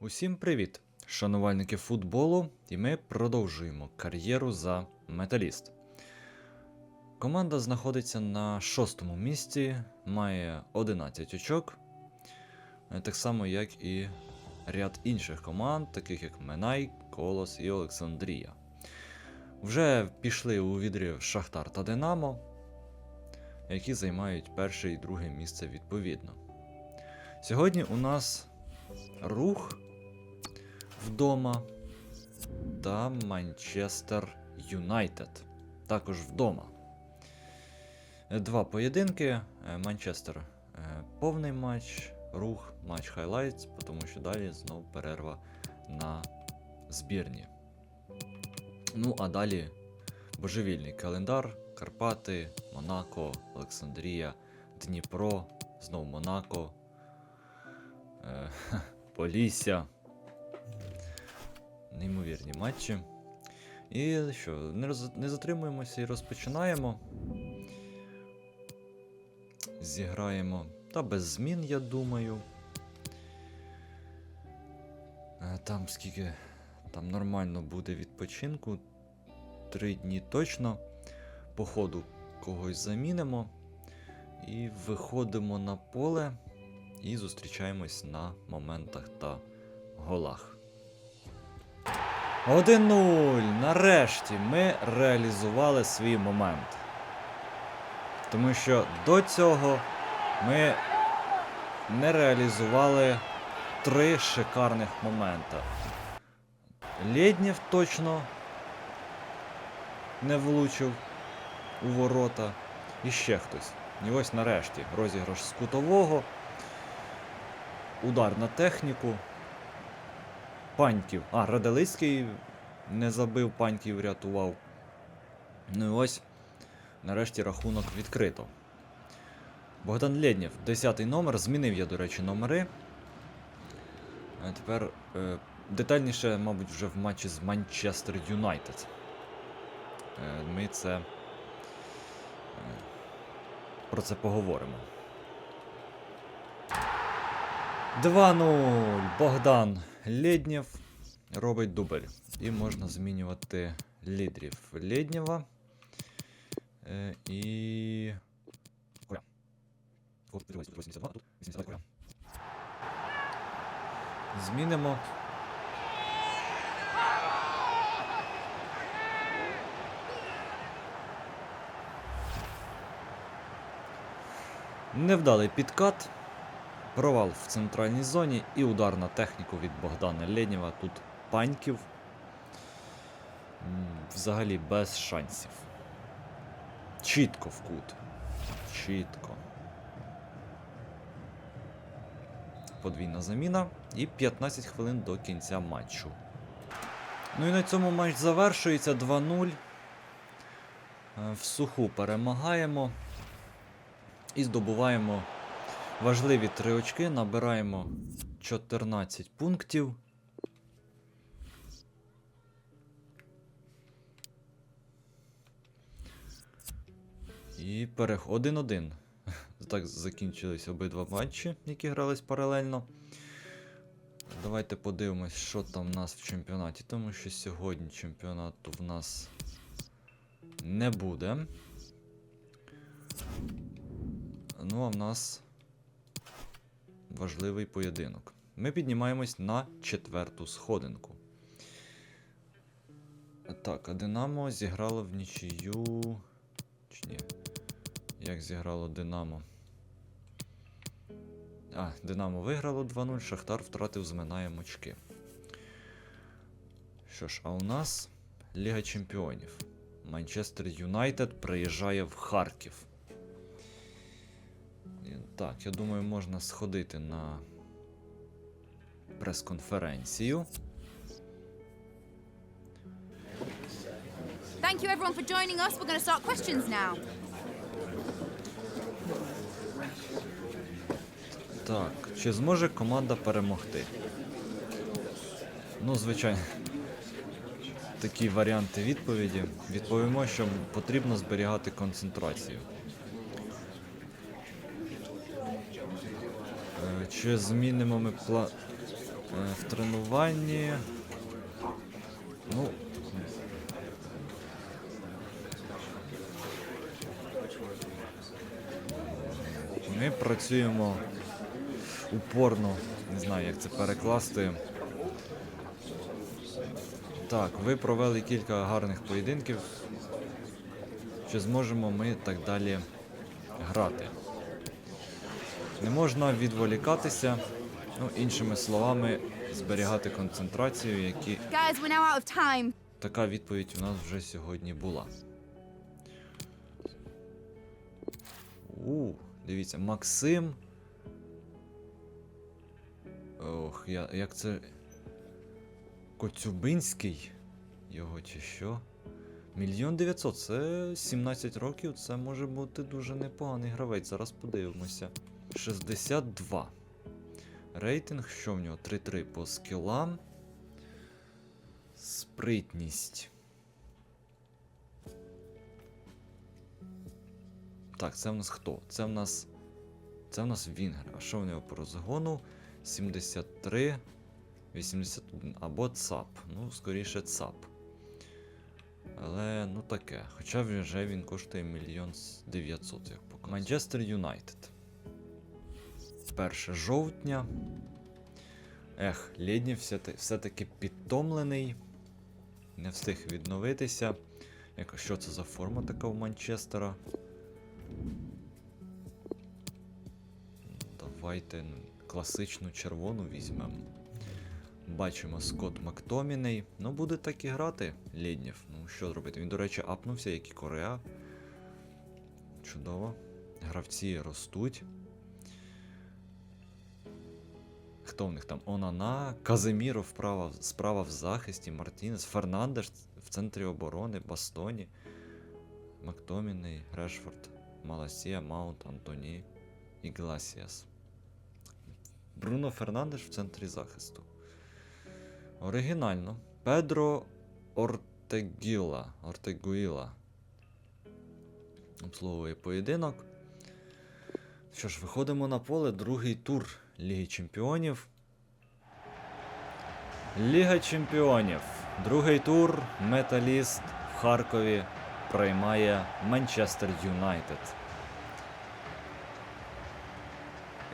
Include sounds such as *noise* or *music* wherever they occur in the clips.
Усім привіт, шанувальники футболу, і ми продовжуємо кар'єру за металіст. Команда знаходиться на шостому місці, має 11 очок, е, так само як і ряд інших команд, таких як Менай, Колос і Олександрія. Вже пішли у відрив Шахтар та Динамо, які займають перше і друге місце відповідно. Сьогодні у нас рух вдома та Манчестер Юнайтед. Також вдома. Е, Два поєдинки. Е, Манчестер е, повний матч, рух, матч хайлайтс, тому що далі знов перерва на збірні. Ну, а далі божевільний календар, Карпати, Монако, Олександрія, Дніпро, знов Монако, *laughs* Полісся. Неймовірні матчі. І що, не, роз... не затримуємося і розпочинаємо. Зіграємо. Та без змін, я думаю. Е, Там скільки. Там нормально буде відпочинку. Три дні точно. По ходу когось замінимо. І виходимо на поле і зустрічаємось на моментах та голах. 1-0. Нарешті ми реалізували свій момент. Тому що до цього ми не реалізували три шикарних момента. Лєднєв точно не влучив у ворота. І ще хтось. І ось нарешті розіграш з кутового. Удар на техніку. Паньків. А, Раделицький не забив, паньків врятував. Ну і ось, нарешті рахунок відкрито. Богдан Лєднєв, 10 номер. Змінив я, до речі, номери. А тепер е, детальніше, мабуть, вже в матчі з Манчестер Юнайтед. Е, ми це. Е, про це поговоримо. 2-0. Богдан Лєднєв робить дубль. І можна змінювати лідерів Лєднєва. Е, і. Коля. От, дивись, тут 82, а тут 82 Коля. Змінимо. Невдалий підкат. Провал в центральній зоні і удар на техніку від Богдана Лєднєва. Тут паньків. Взагалі без шансів. Чітко в кут. Чітко. Подвійна заміна і 15 хвилин до кінця матчу. Ну і на цьому матч завершується 2-0. Е, В суху перемагаємо. І здобуваємо важливі три очки. Набираємо 14 пунктів. І перех 1-1. *laughs* Так закінчились обидва матчі, які грались паралельно. Давайте подивимось, що там в нас в чемпіонаті, тому що сьогодні чемпіонату в нас не буде. Ну, а в нас важливий поєдинок. Ми піднімаємось на четверту сходинку. Так, а Динамо зіграло в нічию. Чи ні? Як зіграло Динамо? А, Динамо виграло 2-0, Шахтар втратив зминаємо очки. Що ж, а у нас Ліга Чемпіонів. Манчестер Юнайтед приїжджає в Харків. Так, я думаю, можна сходити на прес-конференцію. Thank you everyone for joining us. We're going to start questions now. Так, чи зможе команда перемогти? Ну, звичайно. Такі варіанти відповіді. Відповімо, що потрібно зберігати концентрацію. Е, Чи змінимо ми пла... Е, в тренуванні. Ну. Ми працюємо упорно, не знаю, як це перекласти. Так, ви провели кілька гарних поєдинків. Чи зможемо ми так далі грати? Не можна відволікатися, ну, іншими словами, зберігати концентрацію, які Guys, we're now out of time. така відповідь у нас вже сьогодні була. У, дивіться, Максим. Ох, я, як це. Коцюбинський? Його чи що? Мільйон дев'ятсот, це 17 років, це може бути дуже непоганий гравець. Зараз подивимося. 62. Рейтинг, що в нього? 3-3 по скілам. Спритність. Так, це в нас хто? Це в нас. Це в нас Вінгер. А що в нього по розгону? 73, 81 або ЦАП. Ну, скоріше ЦАП. Але ну таке. Хоча вже він коштує мільйон 900, як показує. Манчестер Юнайтед. 1 жовтня. Ех, Лєднів все-таки, підтомлений. Не встиг відновитися. Як, що це за форма така в Манчестера? Давайте ну, класичну червону візьмемо. Бачимо Скотт Мактоміней. Ну, буде так і грати Лєднів. Ну, що зробити? Він, до речі, апнувся, як і Кореа. Чудово. Гравці ростуть. Хто в них там? Онана, Казиміро вправа, справа в захисті, Мартінес, Фернандеш в центрі оборони, Бастоні, Мактоміней, Решфорд, Маласія, Маунт, Антоні, Ігласіас. Бруно Фернандеш в центрі захисту. Оригінально. Педро Ортегіла. Ортегуїла. Обслуговує поєдинок. Що ж, виходимо на поле. Другий тур Ліги Чемпіонів. Ліга Чемпіонів. Другий тур. Металіст в Харкові приймає Манчестер Юнайтед.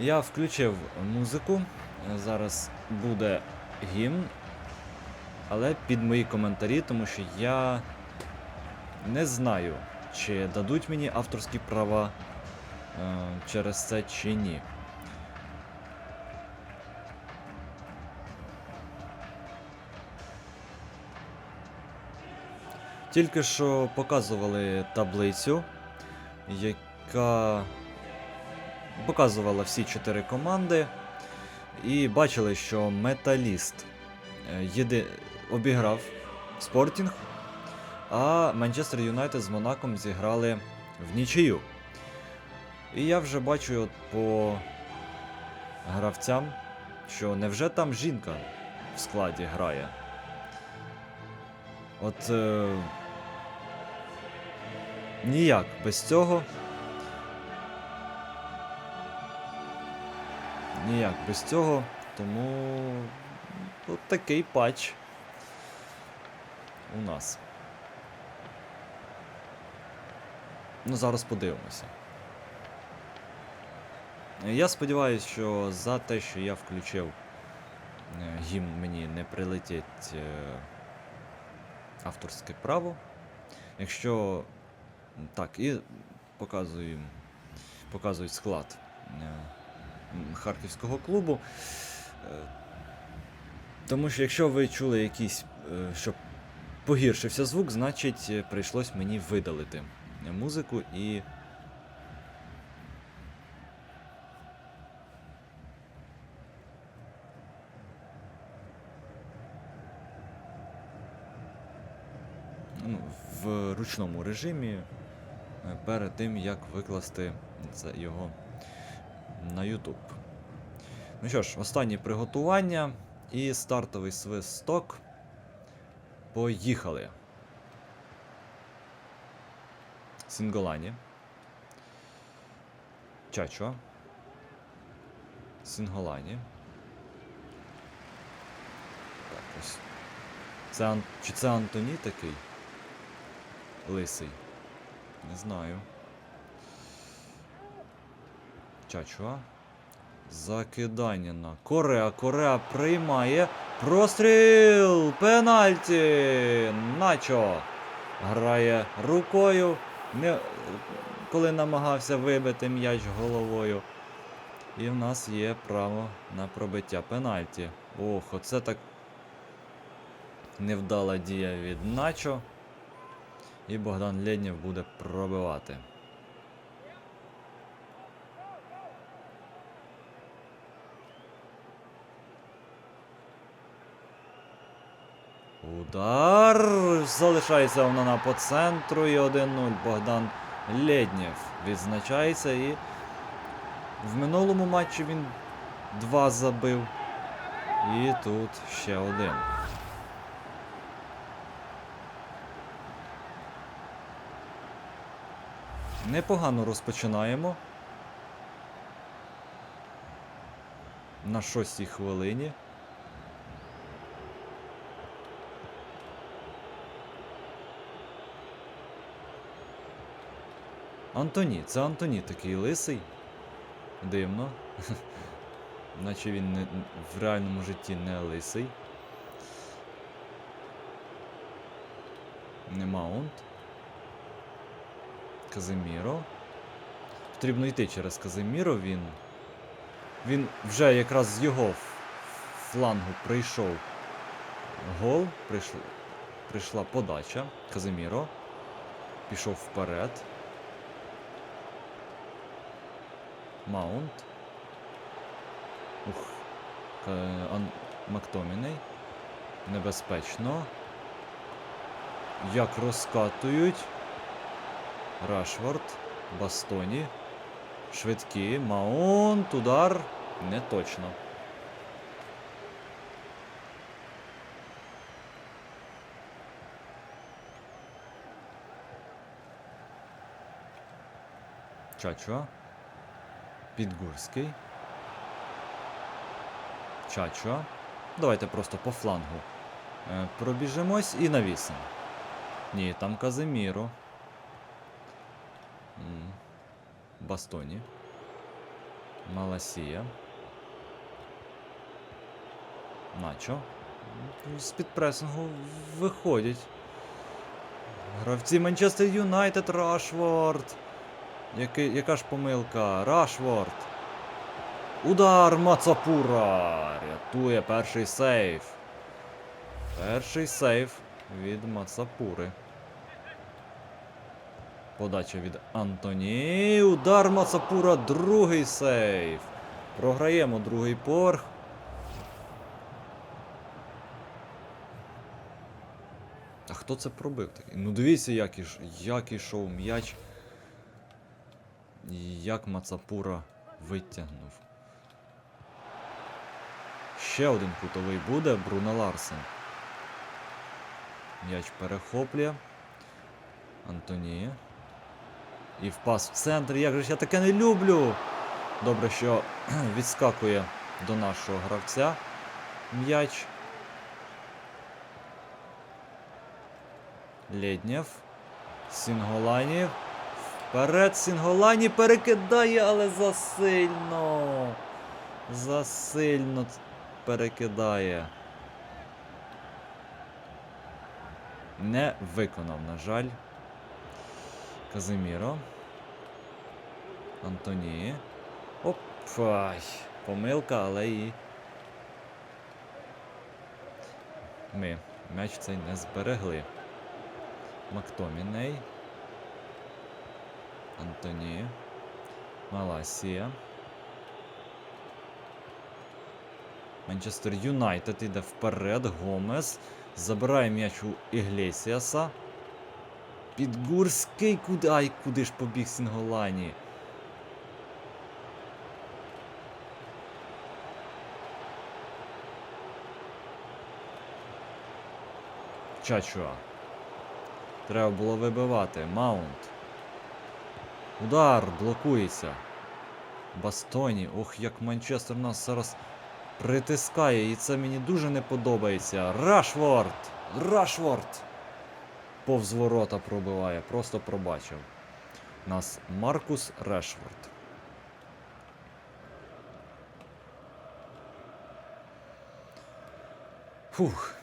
Я включив музику. Зараз буде гімн. Але під мої коментарі, тому що я не знаю, чи дадуть мені авторські права через це чи ні. Тільки що показували таблицю, яка показувала всі чотири команди, і бачили, що Металіст е, єди... обіграв Спортінг, а Манчестер Юнайтед з Монаком зіграли в нічию. І я вже бачу от по гравцям, що невже там жінка в складі грає. От е, ніяк без цього. Ніяк без цього, тому от такий патч у нас. Ну, зараз подивимося. Я сподіваюся, що за те, що я включив е, гімн, мені не прилетить е, авторське право. Якщо. Так, і показую, показують склад е, харківського клубу. Тому що якщо ви чули якийсь, що погіршився звук, значить прийшлось мені видалити музику і. ну, в ручному режимі е, перед тим, як викласти це його на YouTube. Ну що ж, останні приготування і стартовий свисток. Поїхали. Сінголані. Чачо. Сінголані. Ось. Це. Чи це Антоні такий? Лисий. Не знаю. Чачуа. Закидання на Кореа. Кореа приймає. Простріл! Пенальті! Начо! Грає рукою. Не... Коли намагався вибити м'яч головою. І в нас є право на пробиття пенальті. Ох, оце так невдала дія від Начо. І Богдан Лєднєв буде пробивати. Удар! Залишається вона по центру і 1-0. Богдан Лєднєв відзначається і в минулому матчі він два забив. І тут ще один. Непогано розпочинаємо. На шостій хвилині. Антоні, це Антоні такий лисий. Дивно. *laughs* Наче він не, в реальному житті не лисий. Не Маунт. Казиміро. Потрібно йти через Казиміро. Він. Він вже якраз з його флангу прийшов гол. Прийшла, прийшла подача. Казиміро. Пішов вперед. Маунт. Ух. Ка- Ан... Мактоміней. Небезпечно. Як розкатують. Рашфорд. Бастоні. Швидкі. Маунт. Удар. Не точно. Чачо. Підгурський. Чачо. Давайте просто по флангу. Е, пробіжимось і навісимо. Ні, там Казиміро. Бастоні. Маласія. Начо. З підпресингу виходять. Гравці Манчестер Юнайтед Рашворд. Який, яка ж помилка? Рашворд. Удар Мацапура. Рятує перший сейф. Перший сейф від Мацапури. Подача від Антоні. Удар Мацапура. Другий сейф. Програємо другий поверх. А хто це пробив такий? Ну дивіться, як, іш, як ішов м'яч. Як Мацапура витягнув. Ще один кутовий буде Бруно Ларсен. М'яч перехоплює. Антоні. І впас в центр. Як же ж я таке не люблю! Добре, що *clears throat* відскакує до нашого гравця м'яч. Лєднєв. Сінголані. Вперед Сінголані перекидає, але засильно. Засильно перекидає. Не виконав, на жаль. Казиміро. Антоні. Оп. Помилка, але і. Ми м'яч цей не зберегли. Мактоміней. Антоні. Маласія. Манчестер Юнайтед іде вперед. Гомес. Забирає м'яч у Іглесіаса. Підгурський куди. Ай, куди ж побіг Сінголані? Чачуа. Треба було вибивати. Маунт. Удар блокується. Бастоні. Ох, як Манчестер нас зараз Притискає, і це мені дуже не подобається. Рашворд! Рашворд! Повз ворота пробиває, просто пробачив. Нас Маркус Решфорд. Фух.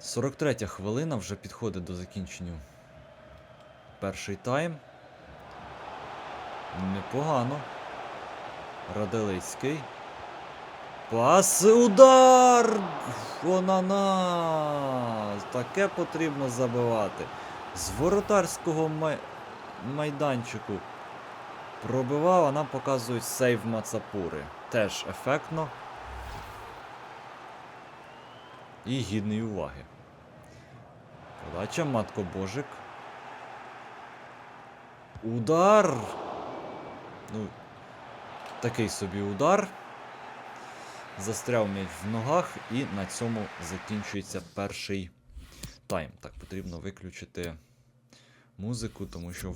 43 хвилина вже підходить до закінчення. Перший тайм. Непогано. Раделицький. Пас, удар! Онана! Таке потрібно забивати. З воротарського май... майданчику пробивав, а нам показують сейв Мацапури. Теж ефектно. І гідний уваги. Подача Матко Божик. Удар! Ну, такий собі удар. Застряв м'яч в ногах, і на цьому закінчується перший тайм. Так, потрібно виключити музику, тому що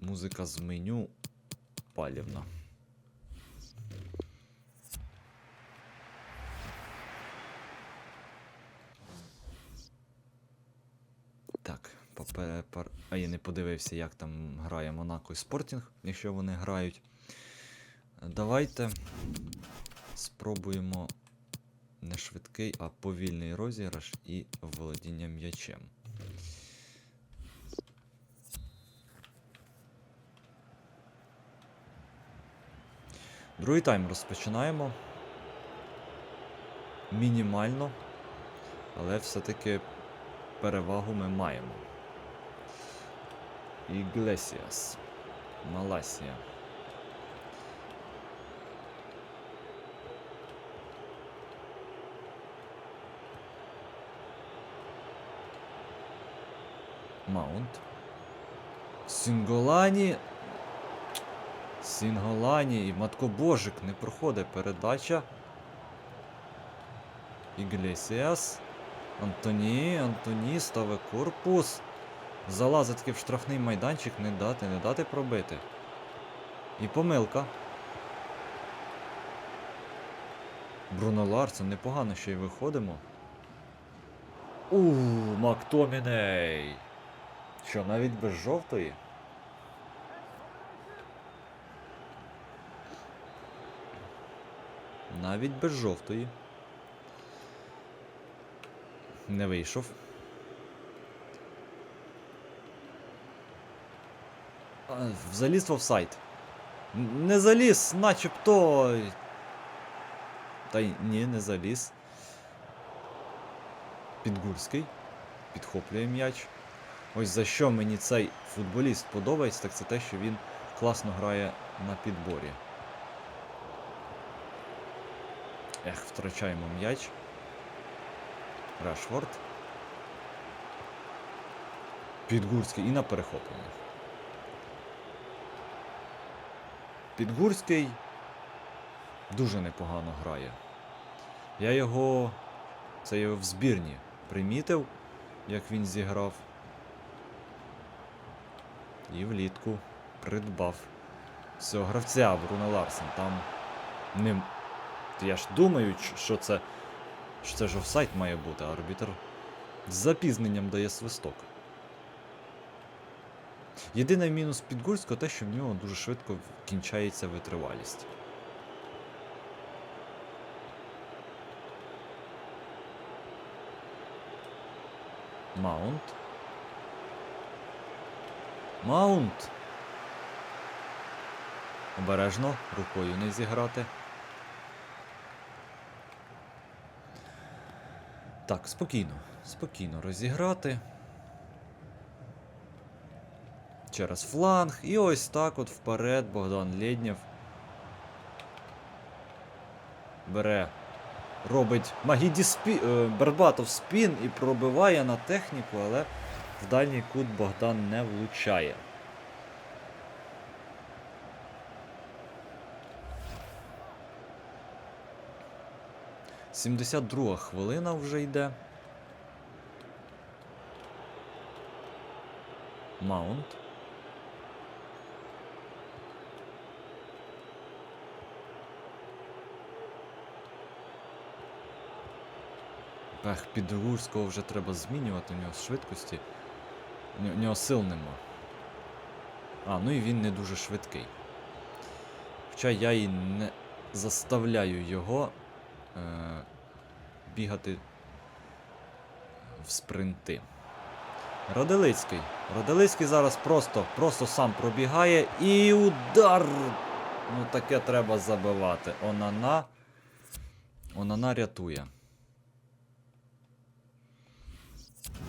музика з меню палівна. Так, попе- а я не подивився, як там грає Монако і Спортінг, якщо вони грають. Давайте спробуємо не швидкий, а повільний розіграш і володіння м'ячем. Другий тайм розпочинаємо. Мінімально, але все-таки перевагу ми маємо. Іглесіас. Маласія. Маунт. Сінголані. Сінголані і Маткобожик не проходить передача. Іглесіас. Антоні, Антоні ставить корпус. Залазить таки в штрафний майданчик, не дати, не дати пробити. І помилка. Бруно Ларсен, непогано ще й виходимо. У, Мактоміней. Що, навіть без жовтої? Навіть без жовтої. Не вийшов. Заліз в офсайд. Н- Не заліз, начебто. Та й ні, не заліз. Підгурський. Підхоплює м'яч. Ось за що мені цей футболіст подобається, так це те, що він класно грає на підборі. Ех, втрачаємо м'яч. Рашфорд. Підгурський і на перехопленнях. Підгурський дуже непогано грає. Я його. Це я в збірні примітив, як він зіграв. І влітку придбав цього гравця Бруно Ларсен. Там ним. Я ж думаю, що це. Що це ж офсайт має бути, а арбітр з запізненням дає свисток. Єдиний мінус Підгурського те, що в нього дуже швидко кінчається витривалість. Маунт. Маунт. Обережно, рукою не зіграти. Так, спокійно, спокійно розіграти. Через фланг. І ось так от вперед Богдан Лєднєв. Бере. Робить Магіді спі... е, Бербатов спін і пробиває на техніку, але дальній кут Богдан не влучає. Сімдесят друга хвилина вже йде. Маунт. Пех Підгурського вже треба змінювати, у нього швидкості. У нього, сил нема. А, ну і він не дуже швидкий. Хоча я і не заставляю його е, бігати в спринти. Радилицький. Радилицький зараз просто, просто сам пробігає і удар! Ну таке треба забивати. Онана. Онана рятує.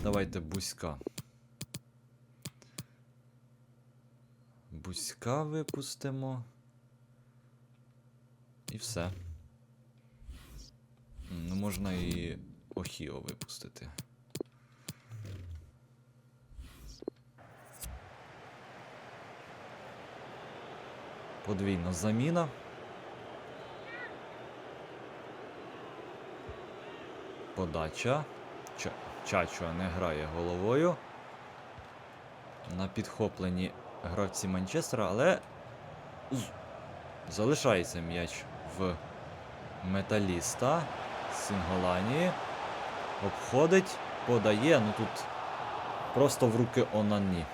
Давайте Бузька. Бузька випустимо. І все. Ну, можна і Охіо випустити. Подвійна заміна. Подача. Ча- Чачуа не грає головою. На підхопленні гравці Манчестера, але залишається м'яч в металіста Сінголані. Обходить, подає, ну тут просто в руки Онані.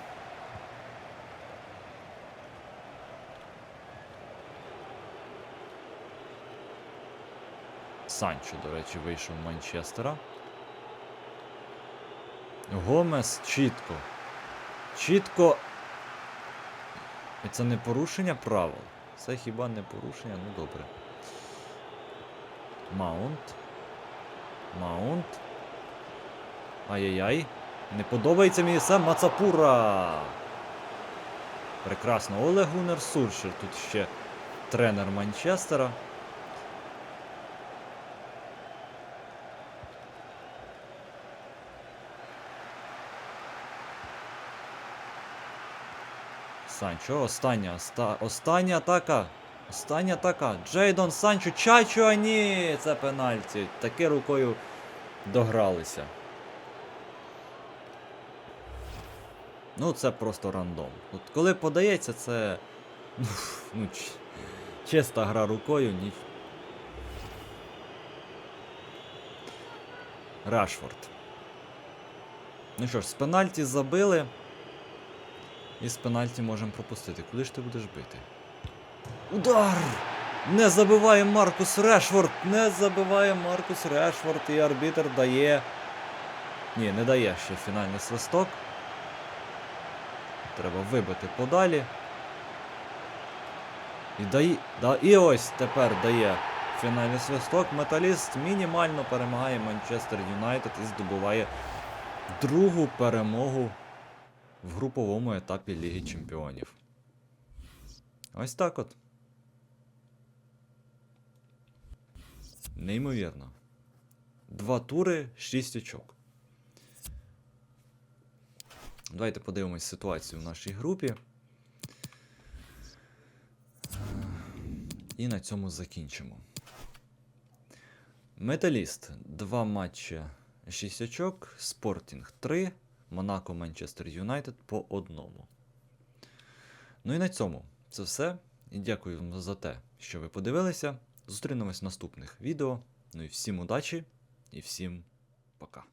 Санчо, до речі, вийшов Манчестера. Гомес чітко. Чітко. І це не порушення правил. Це хіба не порушення? Ну добре. Маунт. Маунт. Ай-яй-яй. Не подобається мені сам Мацапура. Прекрасно. Олег Гунер Суршер. Тут ще тренер Манчестера. Санчо, остання, оста, остання атака. Остання атака. Джейдон Санчо. Чачо, ні! Це пенальті. Таки рукою догралися. Ну, це просто рандом. От коли подається, це. Ну, ч- чиста гра рукою, ні. Рашфорд. Ну що ж, з пенальті забили. І з пенальті можемо пропустити. Куди ж ти будеш бити? Удар! Не забиває Маркус Решфорд! Не забиває Маркус Решфорд і арбітер дає. Ні, не дає ще фінальний свисток. Треба вибити подалі. І дає. Да, і ось тепер дає фінальний свисток. Металіст мінімально перемагає Манчестер Юнайтед і здобуває другу перемогу в груповому етапі Ліги Чемпіонів. Ось так от. Неймовірно. Два тури, шість очок. Давайте подивимось ситуацію в нашій групі. І на цьому закінчимо. Металіст. Два матчі 6 очок. Спортінг 3. Монако Манчестер Юнайтед по одному. Ну і на цьому це все. І дякую вам за те, що ви подивилися. Зустрінемось в наступних відео. Ну і всім удачі і всім пока.